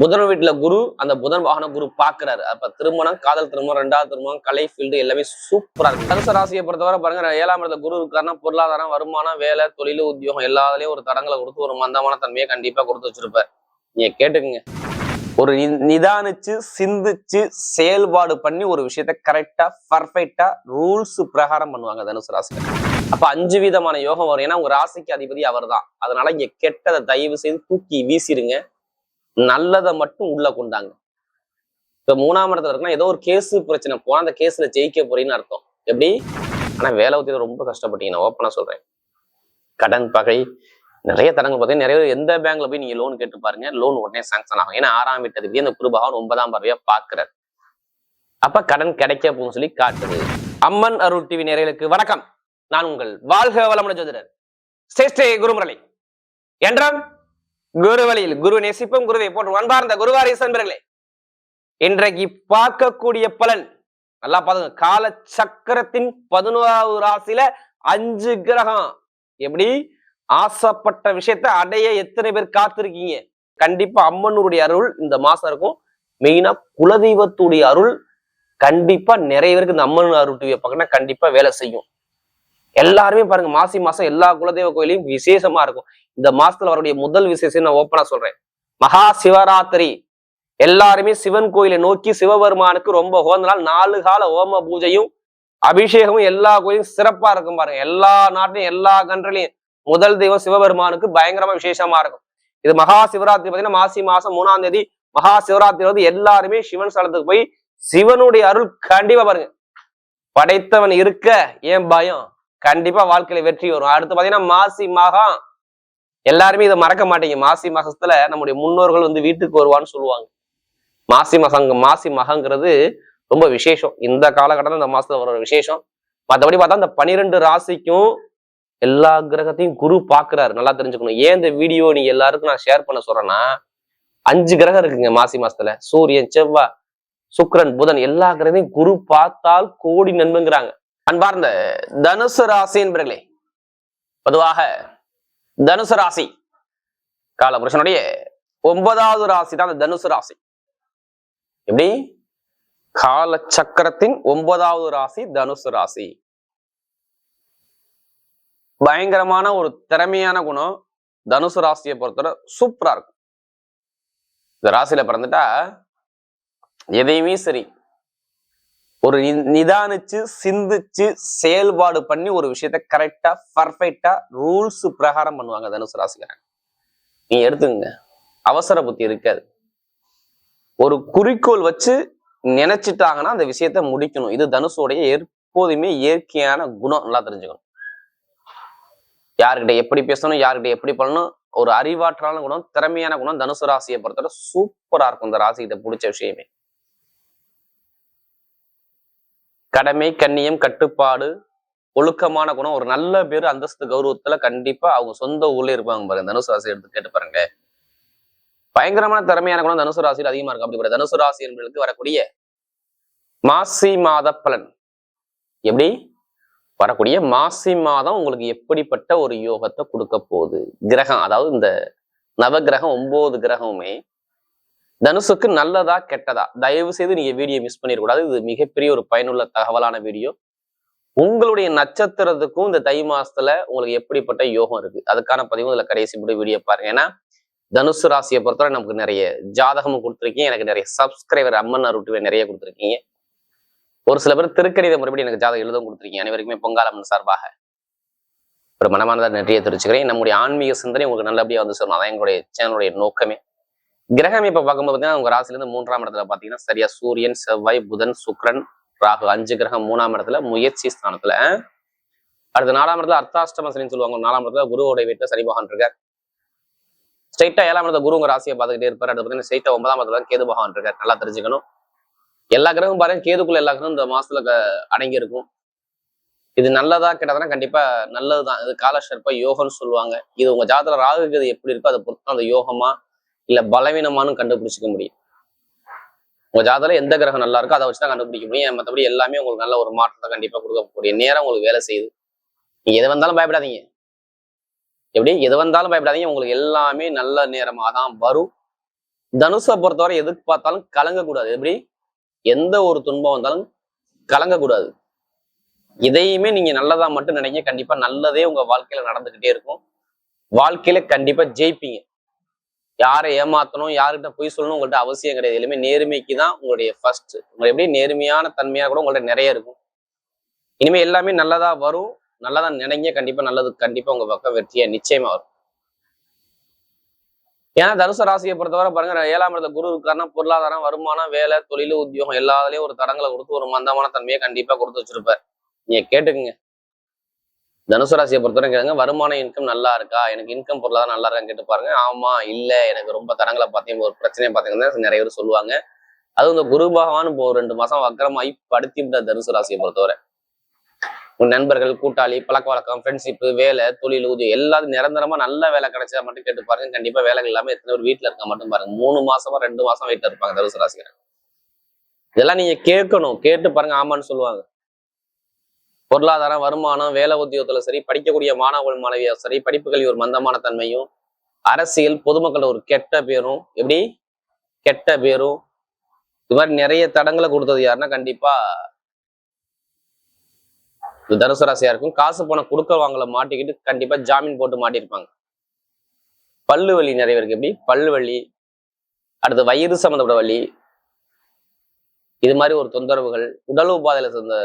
புதன் வீட்டுல குரு அந்த புதன் வாகன குரு பாக்குறாரு. அப்ப திருமணம் காதல் திருமணம் ரெண்டாவது திருமணம் கலை ஃபீல்டு எல்லாமே சூப்பரா இருக்கு. தனுசு ராசியை பொறுத்தவரை பாருங்க ஏழாம் இடத்துல குரு இருக்காருன்னா பொருளாதாரம் வருமானம் வேலை தொழில் உத்தியோகம் எல்லாத்துலயும் ஒரு தடங்களை கொடுத்து ஒரு மந்தமான தன்மையை கண்டிப்பா கொடுத்து வச்சிருப்பார். நீங்க கேட்டுக்குங்க. ஒரு நிதானிச்சு சிந்திச்சு செயல்பாடு பண்ணி ஒரு விஷயத்த கரெக்டா பர்ஃபெக்டா ரூல்ஸ் பிரகாரம் பண்ணுவாங்க தனுசு ராசி அப்ப அஞ்சு விதமான யோகம் வரும். ஏன்னா உங்க ராசிக்கு அதிபதி அவர் தான் அதனால இங்க கெட்டதை தயவு செய்து தூக்கி வீசிருங்க. நல்லதை மட்டும் உள்ள கொண்டாங்க. இப்ப மூணாம் இடத்துல இருக்குன்னா ஏதோ ஒரு கேஸ் பிரச்சனை. போனா அந்த கேஸ்ல ஜெயிக்க போறீங்கன்னு அர்த்தம். எப்படி? ஆனா வேலை உத்தியில ரொம்ப கஷ்டப்பட்டீங்க. நான் ஓப்பனா சொல்றேன். கடன் பகை நிறைய தடங்கள் பார்த்தீங்கன்னா நிறைய எந்த பேங்க்ல போய் நீங்க லோன் கேட்டு பாருங்க லோன் உடனே சாங்ஷன் ஆகும். ஏன்னா ஆறாம் வீட்டதுக்கு அந்த குருபகவான் ஒன்பதாம் பார்வையா பாக்குறாரு அப்ப கடன் கிடைக்க போகும்னு சொல்லி காட்டுது. அம்மன் அருள் டிவி நேயர்களுக்கு வணக்கம். நான் உங்கள் வாழ்க வளமுடன் ஜோதிடர். ஸ்ரேஷ்டே குருமுரளி. என்றால் குரு வழியில் குரு நேசிப்பும் குருவை போன்று அன்பார்ந்த குருவாரி இன்றைக்கு பார்க்கக்கூடிய பலன் நல்லா பாருங்க கால சக்கரத்தின் பதினோராவது ராசியில அஞ்சு கிரகம். எப்படி? ஆசைப்பட்ட விஷயத்த அடைய எத்தனை பேர் காத்திருக்கீங்க? கண்டிப்பா அம்மனுடைய அருள் இந்த மாசம் இருக்கும். மெயினா குலதெய்வத்துடைய அருள் கண்டிப்பா நிறைய பேருக்கு இந்த அம்மன் அருள் டிவியை பார்க்கணும் கண்டிப்பா வேலை செய்யும். எல்லாருமே பாருங்க மாசி மாசம் எல்லா குலதெய்வ கோயிலையும் விசேஷமா இருக்கும். இந்த மாசத்துல வரக்கூடிய முதல் விசேஷம் நான் ஓப்பனா சொல்றேன். மகா சிவராத்திரி. எல்லாருமே சிவன் கோயிலை நோக்கி சிவபெருமானுக்கு ரொம்ப உகந்த நாள். நாலு கால ஓம பூஜையும் அபிஷேகமும் எல்லா கோயிலும் சிறப்பா இருக்கும் பாருங்க. எல்லா நாட்டிலும் எல்லா கண்ட்ரிலையும் முதல் தெய்வம் சிவபெருமானுக்கு பயங்கரமா விசேஷமா இருக்கும். இது மகா சிவராத்திரி பார்த்தீங்கன்னா மாசி மாசம் மூணாம் தேதி மகா சிவராத்திரி வந்து எல்லாருமே சிவன் ஸ்தலத்துக்கு போய் சிவனுடைய அருள் கண்டிப்பா பாருங்க. படைத்தவன் இருக்க ஏன் பயம்? கண்டிப்பா வாழ்க்கையில வெற்றி வரும். அடுத்து பாத்தீங்கன்னா மாசி மகா எல்லாருமே இதை மறக்க மாட்டீங்க. மாசி மாசத்துல நம்முடைய முன்னோர்கள் வந்து வீட்டுக்கு வருவான்னு சொல்லுவாங்க. மாசி மசம் மாசி மகங்கிறது ரொம்ப விசேஷம். இந்த காலகட்டத்தில் இந்த மாசத்துல வர விசேஷம். மற்றபடி பார்த்தா இந்த பனிரெண்டு ராசிக்கும் எல்லா கிரகத்தையும் குரு பாக்குறாரு. நல்லா தெரிஞ்சுக்கணும். ஏன் இந்த வீடியோ நீங்க எல்லாருக்கும் நான் ஷேர் பண்ண சொல்றேன்னா அஞ்சு கிரகம் இருக்குங்க மாசி மாசத்துல. சூரியன் செவ்வாய் சுக்ரன் புதன் எல்லா கிரகத்தையும் குரு பார்த்தால் கோடி நண்புங்கிறாங்க அன்பார்ந்த தனுசு ராசி என்பர்களே பொதுவாக தனுசு ராசி. காலபுருஷனுடைய ஒன்பதாவது ராசி தான் அந்த தனுசு ராசி. எப்படி? கால சக்கரத்தின் ஒன்பதாவது ராசி தனுசு ராசி. பயங்கரமான ஒரு திறமையான குணம் தனுசு ராசியை பொறுத்தவரை சூப்பரா இருக்கும். இந்த ராசியில பிறந்துட்டா எதையுமே சரி ஒரு நி- நிதானிச்சு சிந்திச்சு செயல்பாடு பண்ணி ஒரு விஷயத்த கரெக்டா பர்ஃபெக்டா ரூல்ஸ் பிரகாரம் பண்ணுவாங்க தனுசு ராசிக்காரங்க. நீங்க எடுத்துங்க அவசர புத்தி இருக்காது. ஒரு குறிக்கோள் வச்சு நினைச்சிட்டாங்கன்னா அந்த விஷயத்த முடிக்கணும். இது தனுஷோடைய எப்போதுமே இயற்கையான குணம் நல்லா தெரிஞ்சுக்கணும். யாருக்கிட்ட எப்படி பேசணும் யாருக்கிட்ட எப்படி பண்ணணும் ஒரு அறிவாற்றலான குணம் திறமையான குணம் தனுசு ராசியை பொறுத்தவரை சூப்பரா இருக்கும் இந்த ராசிகிட்ட பிடிச்ச விஷயமே. கடமை கண்ணியம் கட்டுப்பாடு ஒழுக்கமான குணம். ஒரு நல்ல பேர் அந்தஸ்து கௌரவத்துல கண்டிப்பா அவங்க சொந்த ஊர்ல இருப்பாங்க பாருங்க. தனுசு ராசி எடுத்து கேட்டு பாருங்க. பயங்கரமான திறமையான குணம் தனுசு ராசியில் அதிகமா இருக்கும். அப்படிப்பட்ட தனுசு ராசி என்பதற்கு வரக்கூடிய மாசி மாத பலன். எப்படி? வரக்கூடிய மாசி மாதம் உங்களுக்கு எப்படிப்பட்ட ஒரு யோகத்தை கொடுக்க போகுது? கிரகம் அதாவது இந்த நவகிரகம் ஒன்பது கிரகமுமே தனுசுக்கு நல்லதா கெட்டதா? தயவு செய்து நீங்க வீடியோ மிஸ் பண்ணிடக்கூடாது. இது மிகப்பெரிய ஒரு பயனுள்ள தகவலான வீடியோ உங்களுடைய நட்சத்திரத்துக்கும் இந்த தை மாசத்துல உங்களுக்கு எப்படிப்பட்ட யோகம் இருக்கு? அதுக்கான பதிவும் இதுல கடைசி முடி வீடியோ பாருங்க. ஏன்னா தனுசு ராசியை பொறுத்தவரை நமக்கு நிறைய ஜாதகமும் கொடுத்துருக்கீங்க. எனக்கு நிறைய சப்ஸ்கிரைபர் அம்மன் அருட்டுவே நிறைய கொடுத்துருக்கீங்க. ஒரு சில பேர் திருக்கணித முறைப்படி எனக்கு ஜாதகம் எழுதவும் கொடுத்துருக்கீங்க. அனைவருக்குமே பொங்காலம்மன் சார்பாக. ஒரு மனமானதாக நன்றியை தெரிவிச்சுக்கிறேன். நம்முடைய ஆன்மீக சிந்தனை உங்களுக்கு நல்லபடியா வந்து சொல்லணும் அதான் எங்களுடைய சேனலுடைய நோக்கமே. கிரகம் இப்ப பார்க்கும்போது பார்த்தீங்கன்னா உங்க ராசில இருந்து மூன்றாம் இடத்துல பாத்தீங்கன்னா சரியா சூரியன் செவ்வாய் புதன் சுக்கிரன் ராகு. அஞ்சு கிரகம் மூணாம் இடத்துல முயற்சி ஸ்தானத்துல. அடுத்து நாலாம் இடத்துல அர்த்தாஷ்டம சொல்லுவாங்க. நாலாம் இடத்துல குருவோட வீட்டுல சனி பகவான் இருக்கார். ஸ்ட்ரைட்டா ஏழாம் இடத்துல குரு உங்க ராசியை பார்த்துக்கிட்டே இருப்பார். அடுத்து பார்த்தீங்கன்னா ஸ்ட்ரைட்டா ஒன்பதாம் இடத்துல கேது பகவான் இருக்கார். நல்லா தெரிஞ்சுக்கணும். எல்லா கிரகமும் பாருங்க கேதுக்குள்ள எல்லா கிரகம் இந்த மாசத்துல அடங்கி இருக்கும். இது நல்லதா கெட்டதுன்னா கண்டிப்பா நல்லதுதான். இது காலஷர்ப்ப யோகம்னு சொல்லுவாங்க. இது உங்க ஜாதகத்துல ராகு கேது எப்படி இருக்கோ அதை பொறுத்து அந்த யோகமா இல்ல பலவீனமானு கண்டுபிடிச்சிக்க முடியும். உங்க ஜாதகத்துல எந்த கிரகம் நல்லா இருக்கோ அதை வச்சுதான் கண்டுபிடிக்க முடியும். மற்றபடி எல்லாமே உங்களுக்கு நல்ல ஒரு மாற்றத்தை கண்டிப்பா கொடுக்கக்கூடிய நேரம் உங்களுக்கு வேலை செய்யுது. நீங்க எது வந்தாலும் பயப்படாதீங்க. எப்படி? எது வந்தாலும் பயப்படாதீங்க. உங்களுக்கு எல்லாமே நல்ல நேரமா தான் வரும். தனுஷை பொறுத்தவரை எதுக்கு பார்த்தாலும் கலங்கக்கூடாது. எப்படி? எந்த ஒரு துன்பம் வந்தாலும் கலங்கக்கூடாது. இதையுமே நீங்க நல்லதா மட்டும் நினைங்க. கண்டிப்பா நல்லதே உங்க வாழ்க்கையில நடந்துகிட்டே இருக்கும். வாழ்க்கையில கண்டிப்பா ஜெயிப்பீங்க. யாரை ஏமாத்தணும் யார்கிட்ட பொய் சொல்லணும் உங்கள்ட்ட அவசியம் கிடையாது. எல்லாமே நேர்மைக்கு தான் உங்களுடைய ஃபர்ஸ்ட் உங்களுக்கு எப்படி நேர்மையான தன்மையா கூட உங்கள்ட்ட நிறைய இருக்கும். இனிமே எல்லாமே நல்லதா வரும். நல்லதா நினைங்க. கண்டிப்பா நல்லது கண்டிப்பா உங்க பக்கம் வெற்றியா நிச்சயமா வரும். ஏன்னா தனுசு ராசியை பொறுத்தவரை பாருங்க ஏழாம் இடத்துல குரு இருக்காருன்னா பொருளாதாரம் வருமானம் வேலை தொழில் உத்தியோகம் எல்லாத்துலயும் ஒரு தடங்களை கொடுத்து ஒரு மந்தமான தன்மையை கண்டிப்பா கொடுத்து வச்சிருப்பார். நீங்க கேட்டுக்குங்க. தனுசு ராசியை பொறுத்தவரை கேளுங்க வருமான இன்கம் நல்லா இருக்கா? எனக்கு இன்கம் பொருளாதாரம் நல்லா இருக்கான்னு கேட்டு பாருங்க. ஆமா இல்ல எனக்கு ரொம்ப தரங்களை பார்த்தீங்க ஒரு பிரச்சனையை பார்த்தீங்கன்னா நிறைய பேர் சொல்லுவாங்க. அதுவும் இந்த குரு பகவான் இப்போ ஒரு ரெண்டு மாசம் வக்கரமாயி படுத்தி விட்ட தனுசு ராசியை பொறுத்தவரை. உங்க நண்பர்கள் கூட்டாளி பழக்க வழக்கம் ஃப்ரெண்ட்ஷிப்பு வேலை தொழில் ஊதியம் எல்லாத்தையும் நிரந்தரமா நல்ல வேலை கிடைச்சா மட்டும் கேட்டு பாருங்க. கண்டிப்பா வேலைகள் இல்லாம எத்தனை பேர் வீட்டுல இருக்க மட்டும் பாருங்க. மூணு மாசமா ரெண்டு மாசம் வீட்டுல இருப்பாங்க தனுசு ராசிக்காரங்க. இதெல்லாம் நீங்க கேட்கணும். கேட்டு பாருங்க ஆமான்னு சொல்லுவாங்க. பொருளாதாரம் வருமானம் வேலை உத்தியோகத்துல சரி படிக்கக்கூடிய மாணவர்கள் மாணவியா சரி படிப்புகளில் ஒரு மந்தமான தன்மையும் அரசியல் பொதுமக்கள் ஒரு கெட்ட பேரும் எப்படி? கெட்ட பேரும். இது மாதிரி நிறைய தடங்களை கொடுத்தது யாருன்னா கண்டிப்பா தனுசு ராசியா இருக்கும். காசு பணம் கொடுக்க வாங்கல மாட்டிக்கிட்டு கண்டிப்பா ஜாமீன் போட்டு மாட்டியிருப்பாங்க. பல்லு வலி நிறைய பேருக்கு எப்படி? பல்லு வலி அடுத்து வயிறு சம்மந்தப்பட்ட வலி இது மாதிரி ஒரு தொந்தரவுகள் உடல் உபாதையில இந்த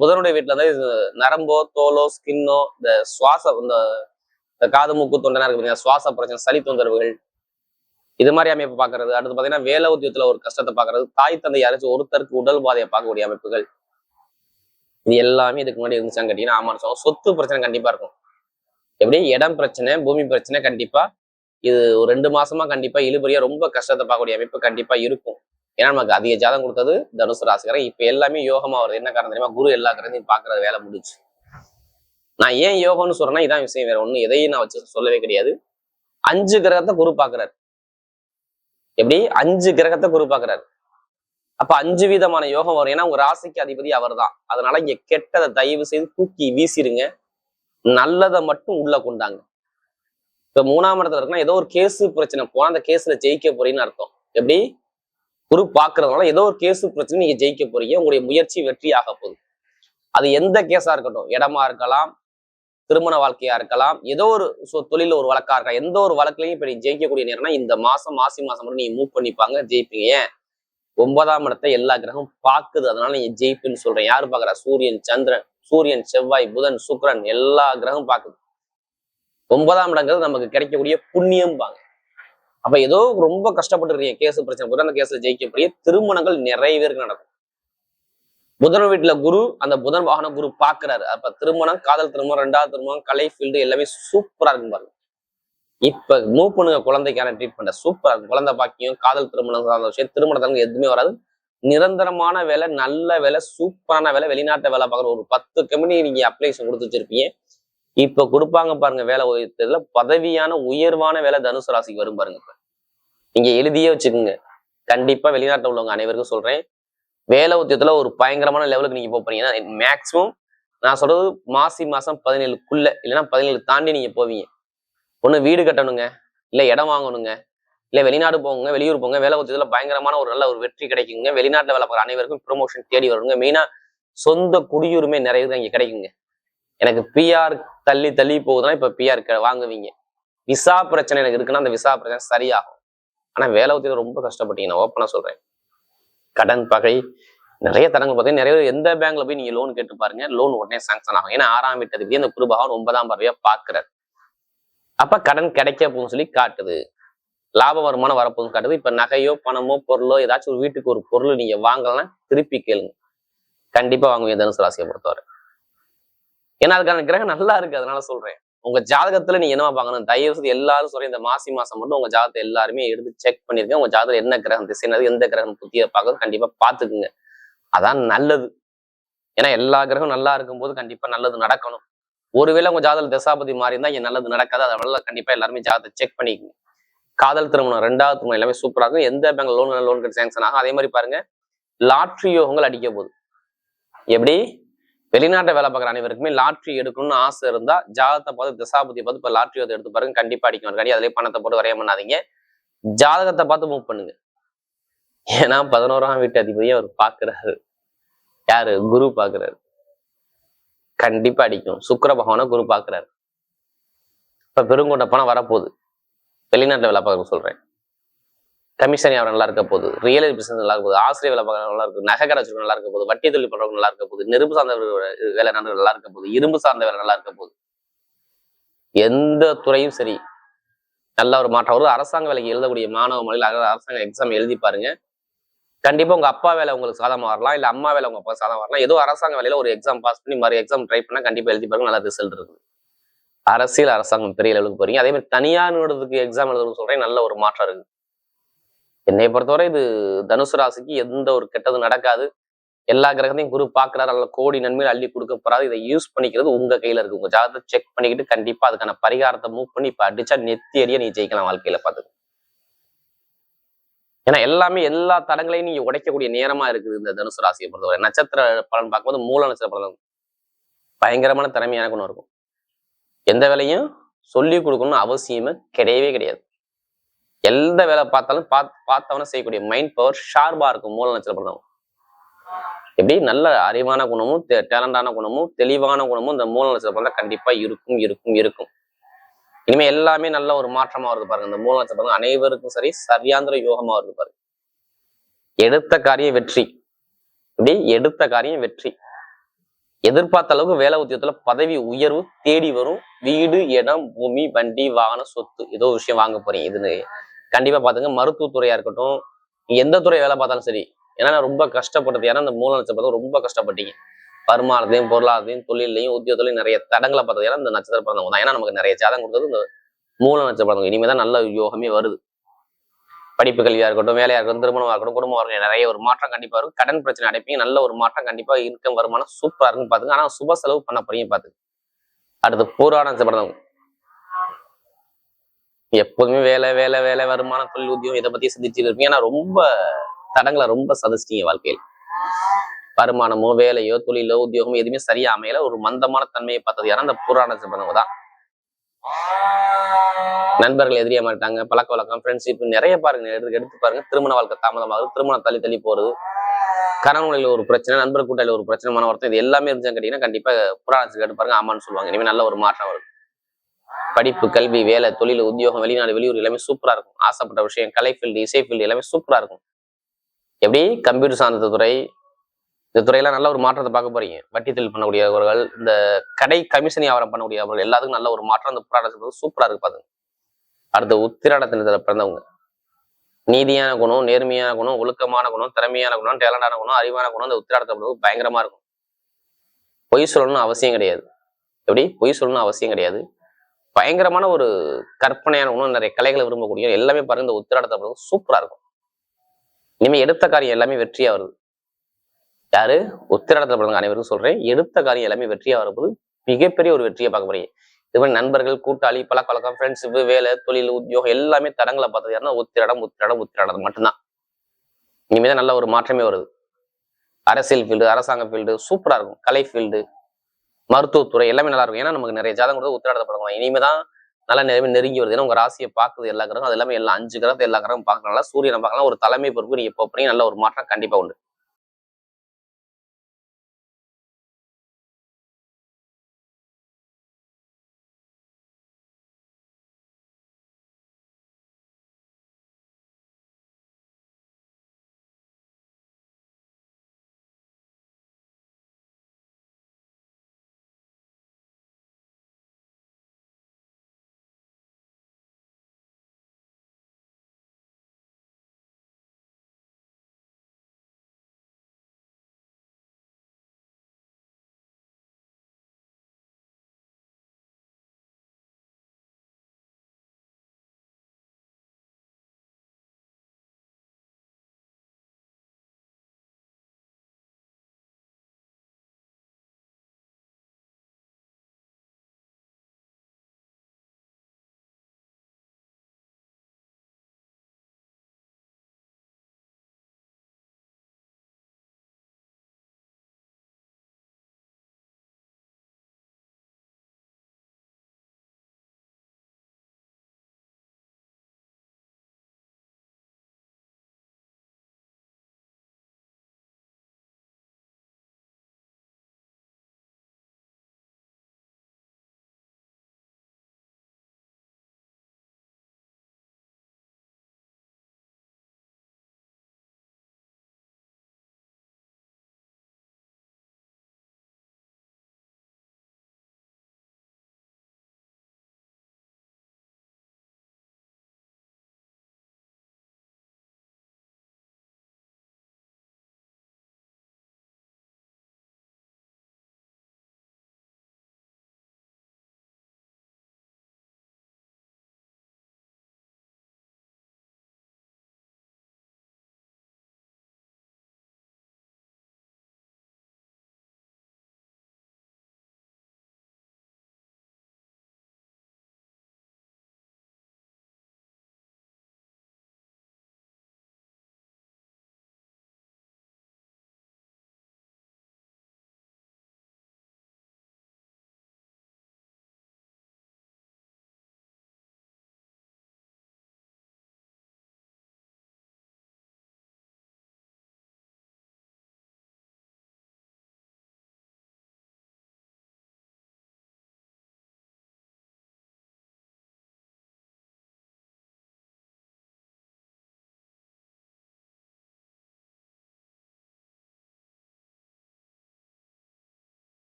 புதனுடைய வீட்டில் வந்து இது நரம்போ தோலோ ஸ்கின்னோ இந்த சுவாச இந்த காது மூக்கு தொண்டனா இருக்கு பார்த்தீங்கன்னா சுவாச பிரச்சனை சளி தொந்தரவுகள். இது மாதிரி அமைப்பு பாக்குறது அடுத்து பார்த்தீங்கன்னா வேலை உத்தியத்துல ஒரு கஷ்டத்தை பாக்குறது தாய் தந்தை யாராச்சும் ஒருத்தருக்கு உடல் பாதையை பார்க்கக்கூடிய அமைப்புகள். இது எல்லாமே இதுக்கு முன்னாடி இருந்துச்சான்னு கேட்டீங்கன்னா ஆமா சொல்லுவோம் சொத்து பிரச்சனை கண்டிப்பா இருக்கும். எப்படி? இடம் பிரச்சனை பூமி பிரச்சனை கண்டிப்பா. இது ஒரு ரெண்டு மாசமா கண்டிப்பா இழுபறியா ரொம்ப கஷ்டத்தை பார்க்கக்கூடிய அமைப்பு கண்டிப்பா இருக்கும். ஏன்னா நமக்கு அதிக ஜாதம் கொடுத்தது தனுசு ராசிக்காரன். இப்ப எல்லாமே யோகமா வருது. என்ன காரணம் தெரியுமா? குரு எல்லா கிரகத்தையும் பாக்குறது வேலை முடிச்சு நான் ஏன் யோகம்னு சொல்றேன்னா இதான் விஷயம். வேற ஒண்ணும் எதையும் நான் வச்சு சொல்லவே கிடையாது. அஞ்சு கிரகத்தை குரு பாக்குறாரு எப்படி? அஞ்சு கிரகத்தை குரு பாக்குறாரு அப்ப அஞ்சு விதமான யோகம் வரும். ஏன்னா உங்க ராசிக்கு அதிபதி அவர்தான். அதனால இங்க கெட்டதை தயவு செய்து தூக்கி வீசிருங்க. நல்லதை மட்டும் உள்ள கொண்டாங்க. இப்ப மூணாம் இடத்துல இருக்குன்னா ஏதோ ஒரு கேஸ் பிரச்சனை. போனா அந்த கேஸ்ல ஜெயிக்க போறீங்கன்னு அர்த்தம். எப்படி? குரு பாக்குறதுனால ஏதோ ஒரு கேஸ் பிரச்சனை நீங்க ஜெயிக்க போறீங்க. உங்களுடைய முயற்சி வெற்றி ஆக போகுது. அது எந்த கேஸா இருக்கட்டும். இடமா இருக்கலாம் திருமண வாழ்க்கையா இருக்கலாம் ஏதோ ஒரு தொழில ஒரு வழக்கா இருக்கலாம். எந்த ஒரு வழக்குலையும் இப்ப நீ ஜெயிக்கக்கூடிய நேரம்னா இந்த மாசம் மாசி மாசம் மட்டும் நீங்க மூவ் பண்ணிப்பாங்க ஜெயிப்பீங்க. ஏன்? ஒன்பதாம் இடத்தை எல்லா கிரகம் பாக்குது அதனால நீங்க ஜெயிப்புன்னு சொல்றேன். யாரு பாக்குறா சூரியன் சந்திரன் சூரியன் செவ்வாய் புதன் சுக்கிரன் எல்லா கிரகம் பாக்குது ஒன்பதாம் இடங்கிறது நமக்கு கிடைக்கக்கூடிய புண்ணியம் பாங்க அப்ப ஏதோ ரொம்ப கஷ்டப்பட்டு இருக்கீங்க கேஸ் பிரச்சனை. புதன் அந்த கேஸ்ல ஜெயிக்கக்கூடிய திருமணங்கள் நிறைய பேருக்கு நடக்கும். புதன் வீட்டுல குரு அந்த புதன் வாகன குரு பாக்குறாரு. அப்ப திருமணம் காதல் திருமணம் ரெண்டாவது திருமணம் கலை ஃபீல்டு எல்லாமே சூப்பரா இருக்கும் பாருங்க. இப்ப மூவ் பண்ணுங்க குழந்தைக்கான ட்ரீட்மெண்ட் சூப்பரா இருக்கும். குழந்தை பாக்கியம் காதல் திருமணம் சார்ந்த விஷயம் திருமணத்தவங்க எதுவுமே வராது. நிரந்தரமான வேலை நல்ல வேலை சூப்பரான வேலை வெளிநாட்டு வேலை பார்க்குற ஒரு பத்து கம்பெனி நீங்க அப்ளிகேஷன் கொடுத்து வச்சிருப்பீங்க. இப்ப கொடுப்பாங்க பாருங்க வேலை உயர்த்ததுல பதவியான உயர்வான வேலை தனுசு ராசிக்கு வரும் பாருங்க இப்ப. நீங்க எழுதியே வச்சுக்கோங்க. கண்டிப்பா வெளிநாட்டில் உள்ளவங்க அனைவருக்கும் சொல்றேன். வேலை உத்தியத்துல ஒரு பயங்கரமான லெவலுக்கு நீங்க போறீங்கன்னா மேக்சிமம் நான் சொல்றது மாசி மாசம் பதினேழுக்குள்ள இல்லைன்னா பதினேழு தாண்டி நீங்க போவீங்க. ஒண்ணு வீடு கட்டணுங்க இல்ல இடம் வாங்கணுங்க இல்ல வெளிநாடு போங்க வெளியூர் போங்க வேலை உத்தியத்துல பயங்கரமான ஒரு நல்ல ஒரு வெற்றி கிடைக்குங்க. வெளிநாட்டுல வேலை பார்க்குற அனைவருக்கும் ப்ரொமோஷன் தேடி வருங்க. மெயினா சொந்த குடியுரிமை நிறைய பேருக்கு இங்க கிடைக்குங்க. எனக்கு பிஆர் தள்ளி தள்ளி போகுதுன்னா இப்போ பிஆர் வாங்குவீங்க. விசா பிரச்சனை எனக்கு இருக்குன்னா அந்த விசா பிரச்சனை சரியாகும். ஆனா வேலை உத்தியத்துல ரொம்ப கஷ்டப்பட்டீங்க. நான் ஓப்பனாக சொல்றேன். கடன் பகை நிறைய தரங்கள் பார்த்தீங்கன்னா நிறைய எந்த பேங்க்ல போய் நீங்க லோன் கேட்டு பாருங்க லோன் உடனே சாங்ஷன் ஆகும். ஏன்னா ஆறாம் வீட்டதுக்கு அந்த குருபகவான் ஒன்பதாம் பார்வையாக பாக்குறாரு அப்ப கடன் கிடைக்க போகும்னு சொல்லி காட்டுது. லாப வருமானம் வரப்போகுதுன்னு காட்டுது. இப்ப நகையோ பணமோ பொருளோ ஏதாச்சும் ஒரு வீட்டுக்கு ஒரு பொருள் நீங்க வாங்கலாம் திருப்பி கேளுங்க. கண்டிப்பா வாங்குவீங்க தனுசு ராசியை பொறுத்தவரை. ஏன்னா அதுக்கான கிரகம் நல்லா இருக்கு அதனால சொல்றேன். உங்க ஜாதகத்துல நீங்க என்ன பார்க்கணும்? தயவு செய்து எல்லாரும் சொல்றேன் இந்த மாசி மாசம் மட்டும் உங்க ஜாதகத்தை எல்லாருமே எடுத்து செக் பண்ணிருக்கேன் உங்க ஜாதகத்துல என்ன கிரகம் திசைனது எந்த கிரகம் புத்திய பார்க்கறது கண்டிப்பா பாத்துக்குங்க அதான் நல்லது. ஏன்னா எல்லா கிரகம் நல்லா இருக்கும்போது கண்டிப்பா நல்லது நடக்கணும். ஒருவேளை உங்க ஜாதக திசாபதி மாறி இருந்தா இங்க நல்லது நடக்காது. அதனால கண்டிப்பா எல்லாருமே ஜாதகத்தை செக் பண்ணிக்கங்க. காதல் திருமணம் ரெண்டாவது திருமணம் எல்லாமே சூப்பரா இருக்கும். எந்த பேங்க் லோன் லோன் கட்டி சேங்ஷன் ஆகும். அதே மாதிரி பாருங்க லாட்ரி யோகங்கள் அடிக்க போகுது. எப்படி? வெளிநாட்டை வேலை பார்க்குற அனைவருக்குமே லாட்ரி எடுக்கணும்னு ஆசை இருந்தா ஜாதகத்தை பார்த்து திசாபதியை பார்த்து இப்போ லாட்ரி எடுத்து பாருங்க. கண்டிப்பா அடிக்கும் கண்டி அதிலே பணத்தை போட்டு வரைய பண்ணாதீங்க. ஜாதகத்தை பார்த்து மூவ் பண்ணுங்க. ஏன்னா பதினோராம் வீட்டு அதிபதியை அவர் பார்க்கிறாரு. யாரு? குரு பாக்குறாரு கண்டிப்பா அடிக்கும் சுக்கர பகவானை குரு பாக்குறாரு இப்ப பெருங்கொண்ட பணம் வரப்போகுது. வெளிநாட்டுல வேலை பார்க்க சொல்றேன். கமிஷன் யாரும் நல்லா இருக்க போகுது. ரியல் பிசினஸ் நல்லா இருக்க போகுது. ஆசிரியர் வேலை பார்க்க நல்லா இருக்கும் நகை கடை நல்லா இருக்க போகுது. வட்டி தொழில் பண்றவங்க நல்லா இருக்க போகுது. நெருப்பு சார்ந்த வேலை நடந்து நல்லா இருக்க போகுது. இரும்பு சார்ந்த வேலை நல்லா இருக்க போகுது. எந்த துறையும் சரி. நல்ல ஒரு மாற்றம். வரும் அரசாங்க வேலைக்கு எழுதக்கூடிய மாணவ மொழியில் அரசாங்க எக்ஸாம் எழுதி பாருங்க. கண்டிப்பா உங்க அப்பா வேலை உங்களுக்கு சாதமா வரலாம். இல்ல அம்மா வேலை உங்க அப்பா சாதமா வரலாம். ஏதோ அரசாங்க வேலையில ஒரு எக்ஸாம் பாஸ் பண்ணி மறு எக்ஸாம் ட்ரை பண்ணா கண்டிப்பா எழுதி பாருங்க. நல்லா ரிசல்ட் இருக்குது. அரசியல் அரசாங்கம் பெரிய லெவலுக்கு போறீங்க. அதே மாதிரி தனியார் நிறுவனத்துக்கு எக்ஸாம் எழுதணும்னு சொல்றேன் நல்ல ஒரு மாற்றம் இருக்கு என்னை பொறுத்தவரை இது தனுசு ராசிக்கு எந்த ஒரு கெட்டதும் நடக்காது. எல்லா கிரகத்தையும் குரு பார்க்குறாரு. அல்ல கோடி நன்மையில் அள்ளி கொடுக்க போறாரு. இதை யூஸ் பண்ணிக்கிறது உங்க கையில இருக்கு. உங்க ஜாதகத்தை செக் பண்ணிக்கிட்டு கண்டிப்பா அதுக்கான பரிகாரத்தை மூவ் பண்ணி இப்ப அடிச்சா நெத்தி அறிய நீ ஜெயிக்கலாம் வாழ்க்கையில பார்த்து ஏன்னா எல்லாமே எல்லா தடங்களையும் நீங்க உடைக்கக்கூடிய நேரமா இருக்குது இந்த தனுசு ராசியை பொறுத்தவரை. நட்சத்திர பலன் பார்க்கும்போது மூல நட்சத்திர பலன் பயங்கரமான திறமையான குணம் இருக்கும். எந்த வேலையும் சொல்லி கொடுக்கணும்னு அவசியமே கிடையவே கிடையாது. எந்த வேலை பார்த்தாலும் பார்த்து பார்த்தவன செய்யக்கூடிய மைண்ட் பவர் ஷார்பா இருக்கும். மூல நட்சத்திர எப்படி? நல்ல அறிவான குணமும் டேலண்டான குணமும் தெளிவான குணமும் இந்த மூல நட்சத்திர கண்டிப்பா இருக்கும் இருக்கும் இருக்கும். இனிமே எல்லாமே நல்ல ஒரு மாற்றமா வருது பாருங்க. இந்த மூல நட்சத்திரம் அனைவருக்கும் சரி சரியாந்திர யோகமா வருது பாருங்க. எடுத்த காரியம் வெற்றி. இப்படி எடுத்த காரியம் வெற்றி. எதிர்பார்த்த அளவுக்கு வேலை உத்தியோகத்துல பதவி உயர்வு தேடி வரும். வீடு இடம் பூமி வண்டி வாகன சொத்து ஏதோ ஒரு விஷயம் வாங்க போறீங்க. இதுன்னு கண்டிப்பா பாத்துங்க. மருத்துவத்துறையா இருக்கட்டும் எந்த துறை வேலை பார்த்தாலும் சரி ஏன்னா ரொம்ப கஷ்டப்பட்டது. ஏன்னா இந்த மூல நட்சத்திரம் ரொம்ப கஷ்டப்பட்டீங்க. வருமானத்தையும் பொருளாதாரத்தையும் தொழிலையும் உத்தியோகத்திலையும் நிறைய தடங்களை பார்த்தது. ஏன்னா இந்த நட்சத்திர பிறந்தவங்க தான். ஏன்னா நமக்கு நிறைய ஜாதகம் கொடுத்தது. இந்த மூல நட்சத்திரம் பிறந்தவங்க. இனிமேதான் நல்ல யோகமே வருது. படிப்பு கல்வியா இருக்கட்டும் வேலையா இருக்கட்டும் திருமணமா இருக்கட்டும் குடும்பமா இருக்கட்டும் நிறைய ஒரு மாற்றம் கண்டிப்பா இருக்கும் கடன் பிரச்சனை அடைப்பீங்க. நல்ல ஒரு மாற்றம் கண்டிப்பா இன்கம் வருமானம் சூப்பரா இருக்குன்னு பாத்துங்க. ஆனா சுப செலவு பண்ண போறீங்க பாத்துங்க. அடுத்து போராட நட்சத்திர பிறந்தவங்க எப்போதுமே வேலை வேலை வேலை வருமானம் தொழில் உத்தியோகம் இதை பத்தி சிந்திச்சுட்டு இருப்பீங்க. ஏன்னா ரொம்ப தடங்களை ரொம்ப சதிச்சிட்டீங்க வாழ்க்கையில். வருமானமோ வேலையோ தொழிலோ உத்தியோகமோ எதுவுமே சரியா அமையல. ஒரு மந்தமான தன்மையை பார்த்தது யாரும் அந்த புராண சிறந்தவங்க தான். நண்பர்கள் எதிரியா மாட்டாங்க பழக்க வழக்கம் ஃப்ரெண்ட்ஷிப் நிறைய பாருங்க. எடுத்து எடுத்து பாருங்க. திருமண வாழ்க்கை தாமதமாகுது. திருமணம் தள்ளி தள்ளி போறது. கணவனில் ஒரு பிரச்சனை நண்பர் கூட்டாளி ஒரு பிரச்சனை மன வருத்தம் இது எல்லாமே இருந்துச்சு கேட்டீங்கன்னா கண்டிப்பா புராணத்துக்கு கேட்டு பாருங்க. ஆமான்னு சொல்லுவாங்க. இனிமேல் நல்ல ஒரு மாற்றம் வரும். படிப்பு கல்வி வேலை தொழில் உத்தியோகம் வெளிநாடு வெளியூர் எல்லாமே சூப்பரா இருக்கும். ஆசைப்பட்ட விஷயம் கலை ஃபீல்டு இசை ஃபீல்டு எல்லாமே சூப்பரா இருக்கும். எப்படி? கம்ப்யூட்டர் சார்ந்த துறை. இந்த துறையெல்லாம் நல்ல ஒரு மாற்றத்தை பார்க்க போறீங்க. வட்டி தொழில் பண்ணக்கூடியவர்கள் இந்த கடை கமிஷன் வியாபாரம் பண்ணக்கூடியவர்கள் எல்லாத்துக்கும் நல்ல ஒரு மாற்றம் அந்த புராணத்துக்கு சூப்பரா இருக்கு பாருங்க அடுத்த உத்திராடத்தினத்தில் பிறந்தவங்க. நீதியான குணம் நேர்மையான குணம் ஒழுக்கமான குணம் திறமையான குணம் டேலண்டான குணம் அறிவான குணம் அந்த உத்திராடத்தை பயங்கரமா இருக்கும். பொய் சொல்லணும்னு அவசியம் கிடையாது. எப்படி? பொய் சொல்லணும்னு அவசியம் கிடையாது. பயங்கரமான ஒரு கற்பனையான உணவு நிறைய கலைகளை விரும்பக்கூடிய எல்லாமே பாருங்க இந்த உத்திராடத்தை பிறந்தவங்க சூப்பரா இருக்கும். இனிமே எடுத்த காரியம் எல்லாமே வெற்றியா வருது. யாரு? உத்திராடத்தை பிறந்த அனைவருக்கும் சொல்றேன். எடுத்த காரியம் எல்லாமே வெற்றியா வரும்போது மிகப்பெரிய ஒரு வெற்றியை பார்க்க போறீங்க. இது மாதிரி நண்பர்கள் கூட்டாளி பழக்க வழக்கம் ஃப்ரெண்ட்ஷிப் வேலை தொழில் உத்தியோகம் எல்லாமே தடங்களை பார்த்தது யாருன்னா உத்திராடம் உத்திராடம் உத்திராடம் மட்டும்தான். இனிமேதான் நல்ல ஒரு மாற்றமே வருது. அரசியல் ஃபீல்டு அரசாங்க ஃபீல்டு சூப்பரா இருக்கும். கலை ஃபீல்டு மருத்துவத்துறை எல்லாமே நல்லா இருக்கும். ஏன்னா நமக்கு நிறைய ஜாதகம் கூட உத்திராடத்தை இனிமே இனிமேதான் நல்லா நிறைய நெருங்கி வருது. ஏன்னா உங்க ராசியை பார்க்குது எல்லா கிரகம் அது எல்லாமே எல்லாம் அஞ்சு கிரகத்தை எல்லா கிரகம் பார்க்கறனால சூரியனை பார்க்கலாம். ஒரு தலைமை பொறுப்பு நீங்க எப்போ போறீங்க நல்ல ஒரு மாற்றம் கண்டிப்பா உண்டு.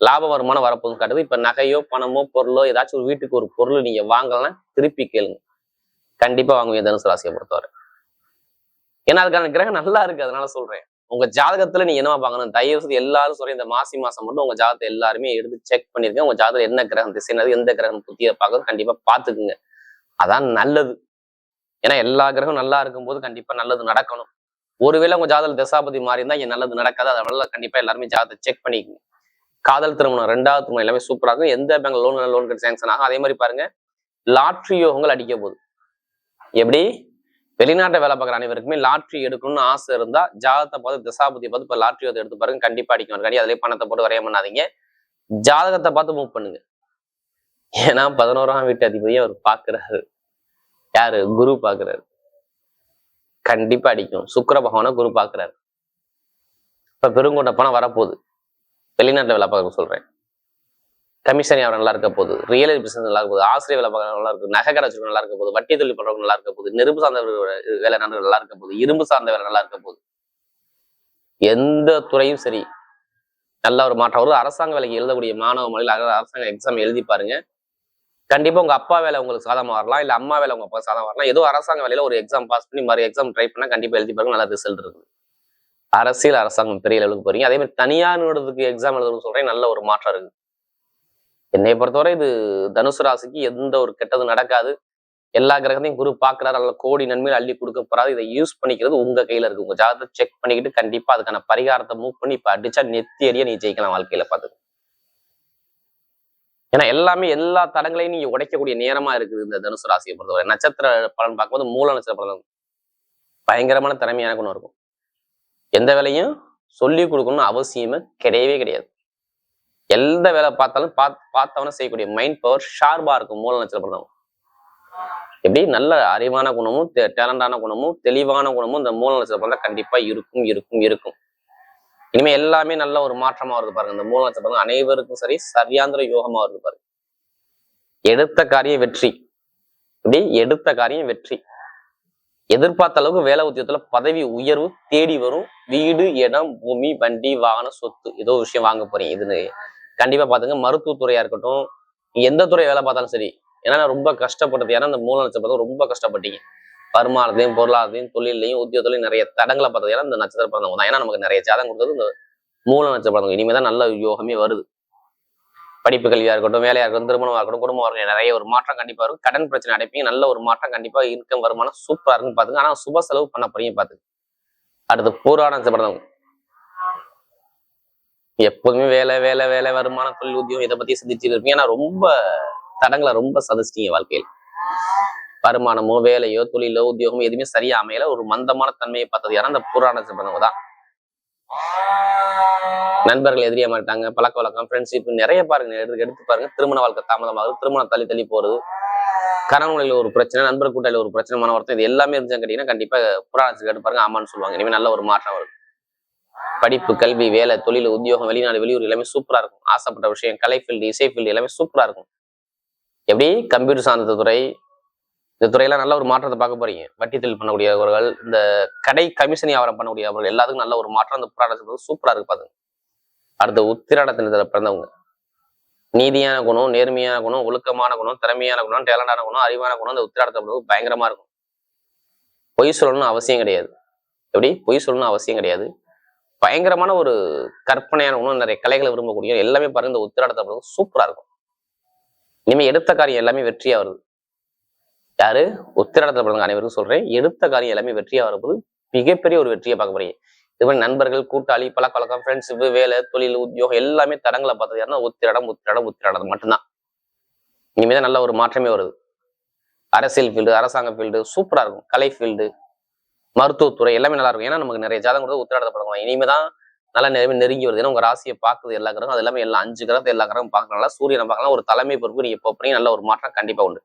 லாப வருமானம் வரப்போகுது காட்டுது. இப்ப நகையோ பணமோ பொருளோ ஏதாச்சும் ஒரு வீட்டுக்கு ஒரு பொருள் நீங்க வாங்கலன்னா திருப்பி கேளுங்க. கண்டிப்பா வாங்குவீங்க தனுசு ராசியை பொறுத்தவரை. ஏன்னா அதுக்கான கிரகம் நல்லா இருக்கு அதனால சொல்றேன். உங்க ஜாதகத்துல நீ என்னவா பார்க்கணும்? தயவு செய்து எல்லாரும் சொல்ற இந்த மாசி மாசம் மட்டும் உங்க ஜாதகத்தை எல்லாருமே எடுத்து செக் பண்ணிருக்கேன் உங்க ஜாதகத்துல என்ன கிரகம் திசைனது எந்த கிரகம் புத்திய பார்க்கறது கண்டிப்பா பாத்துக்குங்க அதான் நல்லது. ஏன்னா எல்லா கிரகம் நல்லா இருக்கும்போது கண்டிப்பா நல்லது நடக்கணும். ஒருவேளை உங்க ஜாதகத்தில் திசாபதி மாறி இருந்தா இங்க நல்லது நடக்காது. அதனால கண்டிப்பா எல்லாருமே ஜாதகத்தை செக் பண்ணிக்கோங்க. காதல் திருமணம் ரெண்டாவது திருமணம் எல்லாமே சூப்பராக இருக்கும். எந்த பேங்க் லோன் லோன் கட்டி சேங்ஷன் ஆகும். அதே மாதிரி பாருங்க லாட்ரி யோகங்கள் அடிக்க போகுது. எப்படி? வெளிநாட்டை வேலை பார்க்குற அனைவருக்குமே லாட்ரி எடுக்கணும்னு ஆசை இருந்தா ஜாதகத்தை பார்த்து திசாபதியை பார்த்து இப்போ லாட்ரி யோகத்தை எடுத்து பாருங்க கண்டிப்பா அடிக்கும் கண்டி அதிலே பணத்தை போட்டு வரைய பண்ணாதீங்க. ஜாதகத்தை பார்த்து மூவ் பண்ணுங்க. ஏன்னா பதினோராம் வீட்டு அதிபதியும் அவர் பார்க்குறாரு. யாரு? குரு பார்க்குறாரு. கண்டிப்பா அடிக்கும் சுக்கர பகவானை குரு பார்க்குறாரு. இப்ப பெருங்கொண்ட பணம் வரப்போகுது. வெளிநாட்டுல வேலை பார்க்க சொல்றேன். கமிஷன் அவர் நல்லா இருக்க போகுது. ரியல் பிசினஸ் நல்லா இருக்க போகுது. ஆசிரியர் வேலை பார்க்க நல்லா இருக்கும் நகை கடை நல்லா இருக்க போகுது. வட்டி தொழில் பண்றவங்க நல்லா இருக்க போகுது. நெருப்பு சார்ந்த வேலை நடந்து நல்லா இருக்க போகுது. இரும்பு சார்ந்த வேலை நல்லா இருக்க போகுது. எந்த துறையும் சரி. நல்ல ஒரு மாற்றம் ஒரு அரசாங்க வேலைக்கு எழுதக்கூடிய மாணவ மொழியில் அரசாங்க எக்ஸாம் எழுதி பாருங்க. கண்டிப்பா உங்க அப்பா வேலை உங்களுக்கு சாதமா வரலாம். இல்ல அம்மா வேலை உங்க அப்பா சாதம் வரலாம். ஏதோ அரசாங்க வேலையில ஒரு எக்ஸாம் பாஸ் பண்ணி மறு எக்ஸாம் ட்ரை பண்ணா கண்டிப்பா எழுதி பாருங்க. நல்ல ரிசல்ட் இருக்குது அரசியல் அரசாங்கம் பெரிய லெவலுக்கு போறீங்க. அதே மாதிரி தனியார் நிறுவனத்துக்கு எக்ஸாம் எழுதணும்னு சொல்றேன் நல்ல ஒரு மாற்றம் இருக்கு. என்னை பொறுத்தவரை இது தனுசு ராசிக்கு எந்த ஒரு கெட்டதும் நடக்காது. எல்லா கிரகத்தையும் குரு பாக்குறாரு நல்ல கோடி நன்மையில் அள்ளி கொடுக்க போறாது இதை யூஸ் பண்ணிக்கிறது உங்க கையில இருக்கு. உங்க ஜாதகத்தை செக் பண்ணிக்கிட்டு கண்டிப்பா அதுக்கான பரிகாரத்தை மூவ் பண்ணி இப்ப அடிச்சா நெத்தி அடியா நீ ஜெயிக்கலாம் வாழ்க்கையில பார்த்து ஏன்னா எல்லாமே எல்லா தடங்களையும் நீங்க உடைக்கக்கூடிய நேரமா இருக்குது இந்த தனுசு ராசியை பொறுத்தவரை. நட்சத்திர பலன் பார்க்கும்போது மூல நட்சத்திர பலன் பயங்கரமான திறமையான குணம் இருக்கும். எந்த வேலையும் சொல்லி கொடுக்கணும்னு அவசியமே கிடையவே கிடையாது. எந்த வேலை பார்த்தாலும் பார்த்து பார்த்தவன செய்யக்கூடிய மைண்ட் பவர் ஷார்பாக இருக்கும் மூல நட்சத்திர எப்படி? நல்ல அறிவான குணமும் டேலண்டான குணமும் தெளிவான குணமும் இந்த மூல நட்சத்திர பலன் இருக்கும் இருக்கும் இருக்கும். இனிமேல் எல்லாமே நல்ல ஒரு மாற்றமாக வருது பாருங்க. இந்த மூல நட்சத்திர அனைவருக்கும் சரி சரியாந்திர யோகமாக வருது பாருங்க. எடுத்த காரியம் வெற்றி. இப்படி எடுத்த காரியம் வெற்றி. எதிர்பார்த்த அளவுக்கு வேலை உத்தியோகத்துல பதவி உயர்வு தேடி வரும். வீடு இடம் பூமி வண்டி வாகன சொத்து ஏதோ ஒரு விஷயம் வாங்க போறீங்க. இதுன்னு கண்டிப்பா பாத்துங்க மருத்துவத்துறையா இருக்கட்டும் எந்த துறை வேலை பார்த்தாலும் சரி. ஏன்னா நான் ரொம்ப கஷ்டப்பட்டது. ஏன்னா அந்த மூல நட்சத்திரம் ரொம்ப கஷ்டப்பட்டீங்க. வருமானத்தையும் பொருளாதாரத்தையும் தொழிலையும் உத்தியோகத்திலையும் நிறைய தடங்களை பார்த்தது. ஏன்னா இந்த நட்சத்திர பிறந்தவங்க தான். ஏன்னா நமக்கு நிறைய ஜாதகம் கொடுத்தது இந்த மூல நட்சத்திர பிறந்தவங்க இனிமேதான் நல்ல யோகமே வருது. படிப்பு கல்வியா இருக்கட்டும் வேலையா இருக்கட்டும் திருமணமா இருக்கட்டும் குடும்பமாக இருக்கட்டும் நிறைய ஒரு மாற்றம் கண்டிப்பாக இருக்கும் கடன் பிரச்சனை அடைப்பீங்க நல்ல ஒரு மாற்றம் கண்டிப்பா இன்கம் வருமானம் சூப்பராக இருக்குன்னு பார்த்துங்க ஆனால் சுப செலவு பண்ண போறீங்க பார்த்துங்க அடுத்து பூராண பிறந்தவங்க எப்போதுமே வேலை வேலை வேலை வருமானம் தொழில் உத்தியம் இதை பத்தி சிந்திச்சுட்டு இருப்பீங்க. ஆனா ரொம்ப தடங்களை ரொம்ப சதிச்சிட்டீங்க வாழ்க்கையில். வருமானமோ வேலையோ தொழிலோ உத்தியோகமோ எதுவுமே சரியா அமையல. ஒரு மந்தமான தன்மையை பார்த்தது யாரா? அந்த புராண பிறந்தவங்க தான். நண்பர்கள் எதிரியா மாட்டாங்க பழக்க வழக்கம் ஃப்ரெண்ட்ஷிப் நிறைய பாருங்க எடுத்து எடுத்து பாருங்க. திருமண வாழ்க்கை தாமதமாகுது திருமணம் தள்ளி தள்ளி போறது கணவனில் ஒரு பிரச்சனை நண்பர் கூட்டாளி ஒரு பிரச்சனை மன வருத்தம் இது எல்லாமே இருந்துச்சு கேட்டீங்கன்னா கண்டிப்பா புராணத்துக்கு பாருங்க ஆமான்னு சொல்லுவாங்க. இனிமேல் நல்ல ஒரு மாற்றம் வரும். படிப்பு கல்வி வேலை தொழில் உத்தியோகம் வெளிநாடு வெளியூர் எல்லாமே சூப்பரா இருக்கும். ஆசைப்பட்ட விஷயம் கலை ஃபீல்டு இசை ஃபீல்டு எல்லாமே சூப்பரா இருக்கும். எப்படி? கம்ப்யூட்டர் சார்ந்த துறை இந்த துறையெல்லாம் நல்ல ஒரு மாற்றத்தை பார்க்க போறீங்க. வட்டி தொழில் பண்ணக்கூடியவர்கள் இந்த கடை கமிஷன் வியாபாரம் பண்ணக்கூடியவர்கள் எல்லாத்துக்கும் நல்ல ஒரு மாற்றம் அந்த புராணத்துக்கு சூப்பரா இருக்கு பாருங்க அடுத்த உத்திராடத்தினத்தில் பிறந்தவங்க. நீதியான குணம் நேர்மையான குணம் ஒழுக்கமான குணம் திறமையான குணம் டேலண்டான குணம் அறிவான குணம் இந்த உத்திராடத்தை பயங்கரமா இருக்கும். பொய் சொல்லணும்னு அவசியம் கிடையாது. எப்படி? பொய் சொல்லணும்னு அவசியம் கிடையாது. பயங்கரமான ஒரு கற்பனையான குணம் நிறைய கலைகளை விரும்பக்கூடிய எல்லாமே பாருங்க இந்த உத்திராடத்தை சூப்பரா இருக்கும். இனிமே எடுத்த காரியம் எல்லாமே வெற்றியா வருது. யாரு? உத்திராடத்தில் பிறந்த அனைவருக்கும் சொல்றேன். எடுத்த காரியம் எல்லாமே வெற்றியா வரும்போது மிகப்பெரிய ஒரு வெற்றியை பார்க்க போறீங்க இது மாதிரி நண்பர்கள் கூட்டாளி பழக்க வழக்கம் ஃப்ரெண்ட்ஷிப் வேலை தொழில் உத்தியோகம் எல்லாமே தடங்களை பார்த்தது யாருன்னா உத்திராடம் உத்திராடம் உத்திராடம் மட்டும்தான். இனிமேதான் நல்ல ஒரு மாற்றமே வருது. அரசியல் ஃபீல்டு அரசாங்க ஃபீல்டு சூப்பரா இருக்கும். கலை ஃபீல்டு மருத்துவத்துறை எல்லாமே நல்லா இருக்கும். ஏன்னா நமக்கு நிறைய ஜாதகம் கூட உத்திராடத்தை பழக்கம் இனிமேதான் நல்லா நிறைய நெருங்கி வருது. ஏன்னா உங்க ராசியை பார்க்குது எல்லா கிரகம் அது எல்லாமே எல்லா அஞ்சு கிரகத்தை எல்லா கிரகம் பார்க்கறனால சூரியனை பார்க்கலாம். ஒரு தலைமை பொறுப்பு நீங்க போறீங்க நல்ல ஒரு மாற்றம் கண்டிப்பா உண்டு.